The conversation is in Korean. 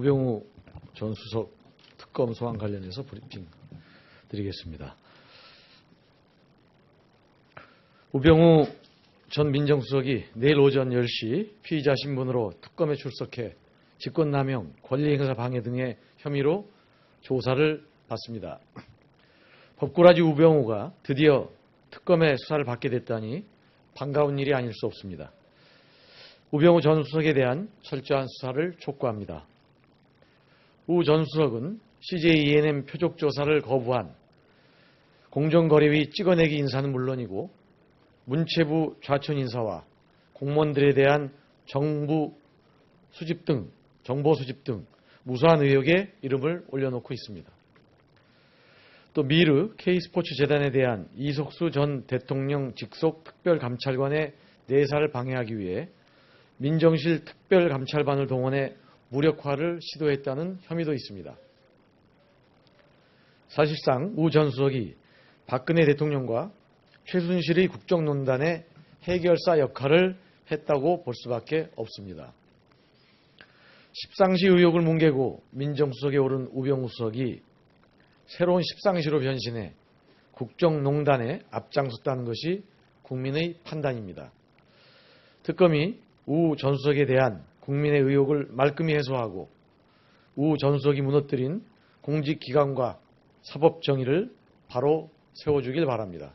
우병우 전 수석 특검 소환 관련해서 브리핑 드리겠습니다. 우병우 전 민정수석이 내일 오전 10시 피의자 신분으로 특검에 출석해 직권남용, 권리행사 방해 등의 혐의로 조사를 받습니다. 법꾸라지 우병우가 드디어 특검의 수사를 받게 됐다니 반가운 일이 아닐 수 없습니다. 우병우 전 수석에 대한 철저한 수사를 촉구합니다. 우 전 수석은 CJ ENM 표적 조사를 거부한 공정거래위 찍어내기 인사는 물론이고 문체부 좌천 인사와 공무원들에 대한 정부 수집 등 정보 수집 등 무수한 의혹에 이름을 올려놓고 있습니다. 또 미르 K스포츠 재단에 대한 이석수 전 대통령 직속 특별감찰관의 내사를 방해하기 위해 민정실 특별감찰반을 동원해 무력화를 시도했다는 혐의도 있습니다. 사실상 우 전 수석이 박근혜 대통령과 최순실의 국정농단의 해결사 역할을 했다고 볼 수밖에 없습니다. 십상시 의혹을 뭉개고 민정수석에 오른 우병우 수석이 새로운 십상시로 변신해 국정농단에 앞장섰다는 것이 국민의 판단입니다. 특검이 우 전 수석에 대한 국민의 의혹을 말끔히 해소하고 우 전 수석이 무너뜨린 공직기관과 사법정의를 바로 세워주길 바랍니다.